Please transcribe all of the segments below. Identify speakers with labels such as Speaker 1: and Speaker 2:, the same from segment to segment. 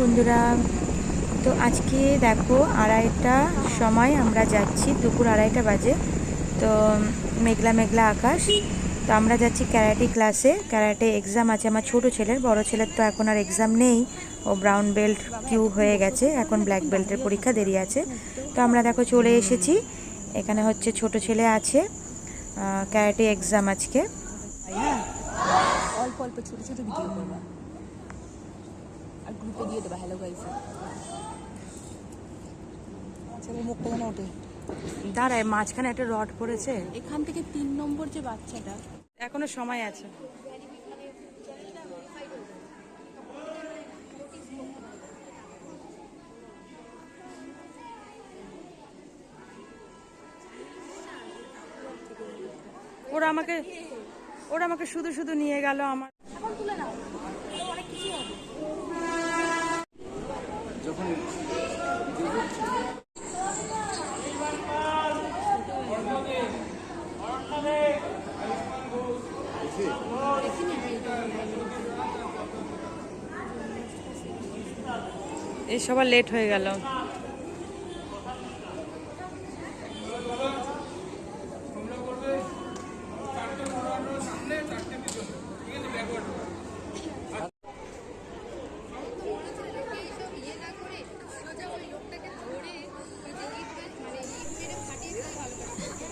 Speaker 1: বন্ধুরা। তো আজকে দেখো আড়াইটা সময় আমরা যাচ্ছি, দুপুর আড়াইটা বাজে। তো মেঘলা মেঘলা আকাশ। তো আমরা যাচ্ছি ক্যারাটে ক্লাসে ক্যারাটে এক্সাম আছে আমার ছোট ছেলের, বড় ছেলের তো এখন আর এক্সাম নেই। ও ব্রাউন বেল্ট কিউ হয়ে গেছে, এখন ব্ল্যাক বেল্টের পরীক্ষা দেরি আছে। তো আমরা দেখো চলে এসেছি। এখানে হচ্ছে ছোট ছেলে আছে। ক্যারাটে এক্সাম আজকে।
Speaker 2: অল্প অল্প ভিডিও আর গ্রুপে দিয়ে দেবা হ্যালো গাইস ছেলের মুখটা যেন ওঠে।
Speaker 1: দাঁড়ায় মাঝখানে একটা রড পড়েছে।
Speaker 2: এখান থেকে তিন নম্বর যে বাচ্চাটা।
Speaker 1: এখনও সময় আছে। ওরা আমাকে ওরা আমাকে শুধু শুধু নিয়ে গেল আমার। এই সবার লেট হয়ে গেল।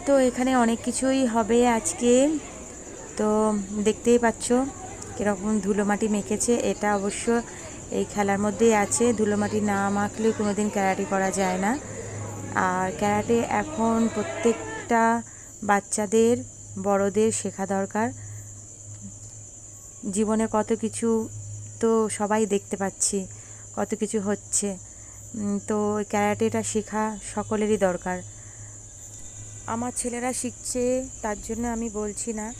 Speaker 1: তো এখানে অনেক কিছুই হবে আজকে। তো দেখতেই পাচ্ছ কীরকম ধুলো মাটি মেখেছে, এটা অবশ্য এই খেলার মধ্যেই আছে। ধুলোমাটি না মাখলে কোনো দিন ক্যারাটে করা যায় না। আর ক্যারাটে এখন প্রত্যেকটা বাচ্চাদের, বড়দের শেখা দরকার। জীবনে কত কিছু তো সবাই দেখতে পাচ্ছি, কত কিছু হচ্ছে। তো ক্যারাটেটা শেখা সকলেরই দরকার। আমার ছেলেরা শিখছে, তার জন্য আমি বলছি না।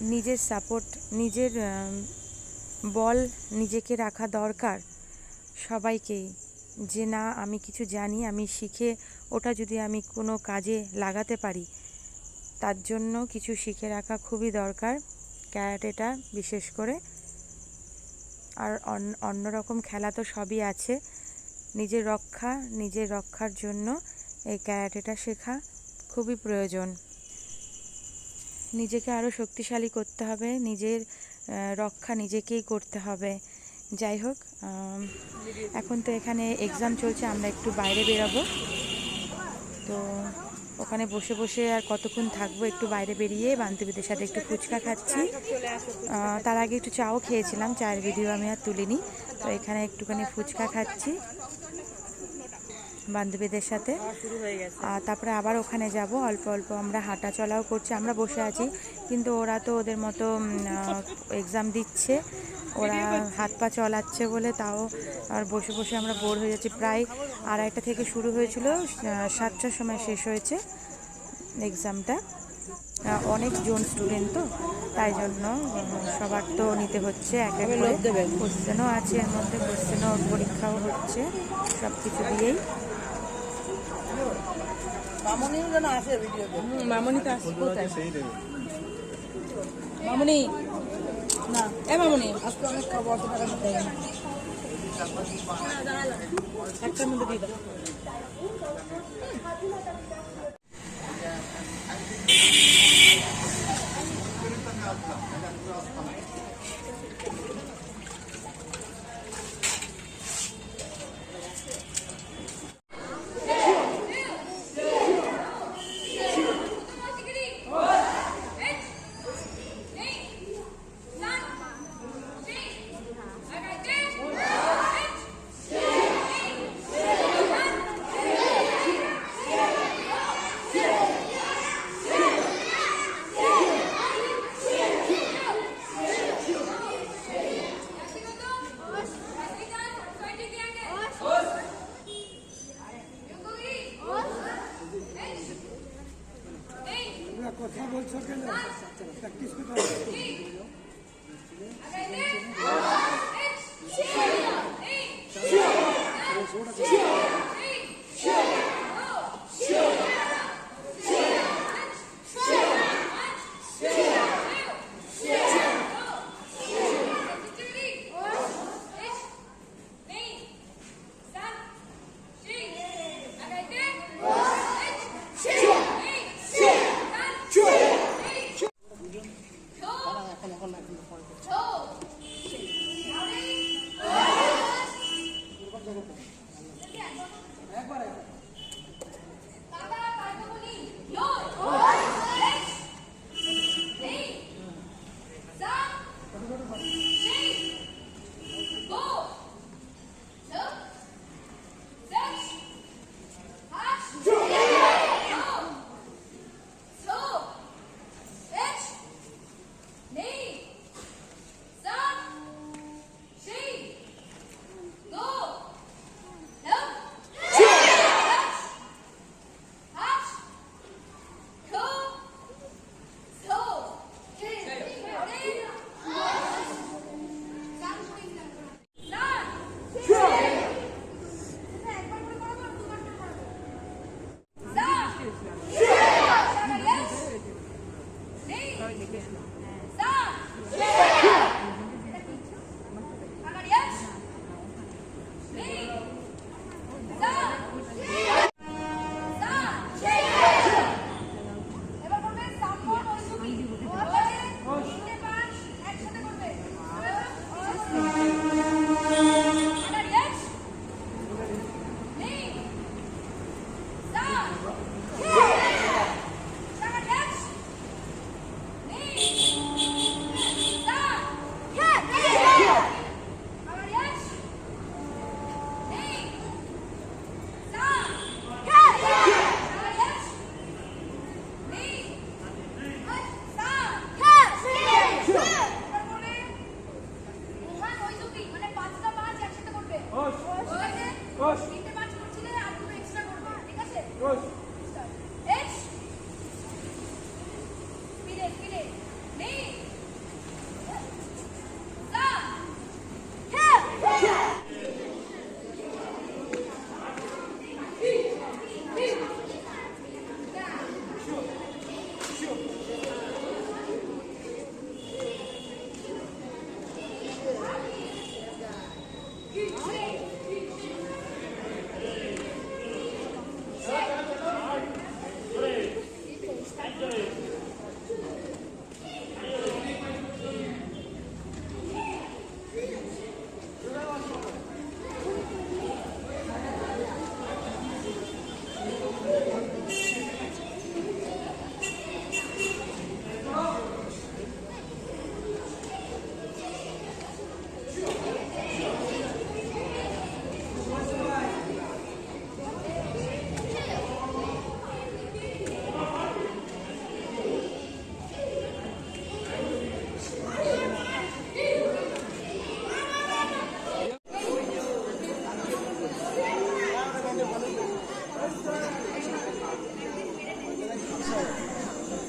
Speaker 1: নিজের সাপোর্ট নিজের বল নিজেকে রাখা দরকার সবাইকেই। যে না, আমি কিছু জানি, আমি শিখে ওটা যদি আমি কোনো কাজে লাগাতে পারি, তার জন্য কিছু শিখে রাখা খুবই দরকার। ক্যারাটেটা বিশেষ করে। আর অন্য রকম খেলা তো সবই আছে। নিজের রক্ষা, নিজের রক্ষার জন্য এই ক্যারাটেটা শেখা খুবই প্রয়োজন। নিজেকে আরও শক্তিশালী করতে হবে, নিজের রক্ষা নিজেকেই করতে হবে। যাই হোক এখন তো এখানে এক্সাম চলছে, আমরা একটু বাইরে বেরোবো। তো ওখানে বসে বসে আর কতক্ষণ থাকব একটু বাইরে বেরিয়ে, বান্ধবীদের সাথে একটু ফুচকা খাচ্ছি। তার আগে একটু চাও খেয়েছিলাম, চায়ের ভিডিও আমি আর তুলিনি। তো এখানে একটুখানি ফুচকা খাচ্ছি। বান্ধবীদের সাথে। আর তারপরে আবার ওখানে যাব। অল্প অল্প আমরা হাঁটা চলাও করছি আমরা বসে আছি। কিন্তু ওরা তো ওদের মতো এক্সাম দিচ্ছে। ওরা হাত পা চলাচ্ছে বলে তাও আর বসে বসে আমরা বোর হয়ে যাচ্ছি। প্রায় আড়াইটা থেকে শুরু হয়েছিল সাতটার সময় শেষ হয়েছে এক্সামটা অনেক জন স্টুডেন্ট তো তাই জন্য সবার তো নিতে হচ্ছে এক এক করে। কোশ্চেনও আছে এর মধ্যে কোশ্চেনও পরীক্ষাও হচ্ছে সব কিছু দিয়েই।
Speaker 2: মামনি যেন আসে ভিডিওতে। মামনি তো আসে কোথায়? মামনি? না। এ মামনি। আজকে অনেক খাব অত টাকা দিতে একটার মধ্যে দিয়ে দাও।
Speaker 1: बोल सके प्रैक्टिस के तौर पर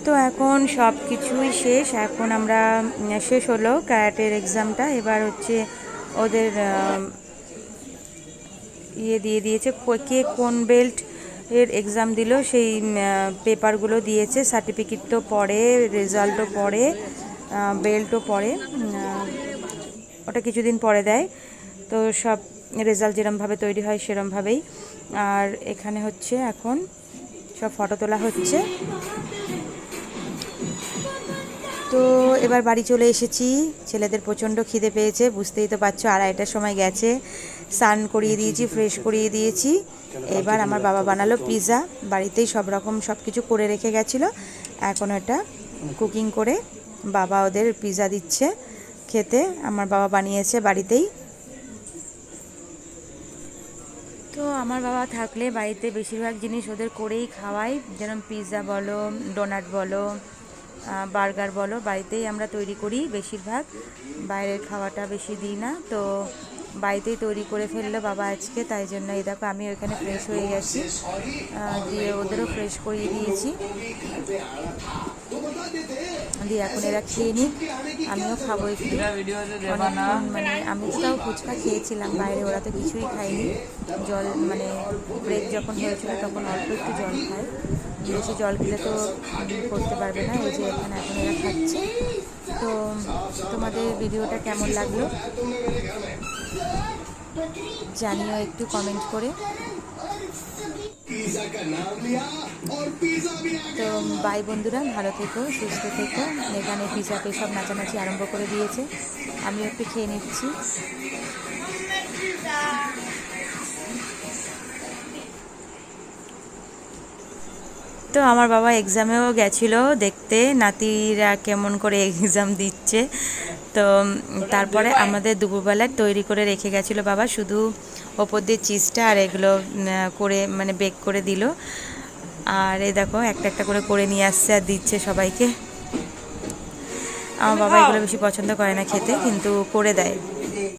Speaker 1: তো এখন সব কিছুই শেষ। এখন আমরা শেষ হলো ক্যারাটের এক্সামটা এবার হচ্ছে ওদের ইয়ে দিয়ে দিয়েছে, কে কোন বেল্ট এর এক্সাম দিল, সেই পেপারগুলো দিয়েছে। সার্টিফিকেট তো পড়ে রেজাল্টও পড়ে বেল্টও পড়ে ওটা কিছুদিন পরে দেয়। তো সব রেজাল্ট যেরমভাবে তৈরি হয় সেরমভাবেই। আর এখানে হচ্ছে এখন সব ফটো তোলা হচ্ছে। তো এবার বাড়ি চলে এসেছি। ছেলেদের প্রচণ্ড খিদে পেয়েছে, বুঝতেই তো পারছ, আড়াইটার সময় গেছে। স্নান করিয়ে দিয়েছি ফ্রেশ করিয়ে দিয়েছি। এবার আমার বাবা বানালো পিৎজা বাড়িতেই সব রকম সব কিছু করে রেখে গেছিল। এখন এটা কুকিং করে বাবা ওদের পিৎজা দিচ্ছে খেতে, আমার বাবা বানিয়েছে বাড়িতেই। তো আমার বাবা থাকলে বাড়িতে বেশিরভাগ জিনিস ওদের করেই খাওয়াই, যেরকম পিৎজা বলো ডোনাট বলো বার্গার বলো, বাড়িতেই আমরা তৈরি করি বেশিরভাগ। বাইরের খাওয়াটা বেশি দিই না, তো বাড়িতেই তৈরি করে ফেলল বাবা আজকে, তাই জন্য এই দেখো আমি ওইখানে ফ্রেশ হয়ে গেছি। দিয়ে ওদেরও ফ্রেশ করিয়ে দিয়েছি। দিয়ে এখন এরা খেয়ে নিক, আমিও খাব মানে আমি তাও ফুচকা খেয়েছিলাম, বাইরে ওরা তো কিছুই খায়নি। জল মানে ব্রেক যখন হয়েছিল তখন অল্প একটু জল খায়। বেশি জল খেলে তো করতে পারবে না, এই যে এখানে এখন এরা খাচ্ছে তো তোমাদের ভিডিওটা কেমন লাগল? জানিও একটু কমেন্ট করে। তো বাই বন্ধুরা, ভালো থেকো, সুস্থ থেকো। এখানে পিজা পে সব নাচানাচি আরম্ভ করে দিয়েছে। আমিও একটু খেয়ে নিচ্ছি। তো আমার বাবা এক্সামেও গেছিল দেখতে। নাতিরা কেমন করে এক্সাম দিচ্ছে। তো তারপরে আমাদের দুপুরবেলায় তৈরি করে রেখে গেছিল বাবা। শুধু ওপর দিয়ে চিজটা আর এগুলো করে মানে বেক করে দিল। আর এই দেখো, একটা একটা করে করে নিয়ে আসছে আর দিচ্ছে সবাইকে। আমার বাবা এগুলো বেশি পছন্দ করে না খেতে, কিন্তু করে দেয়।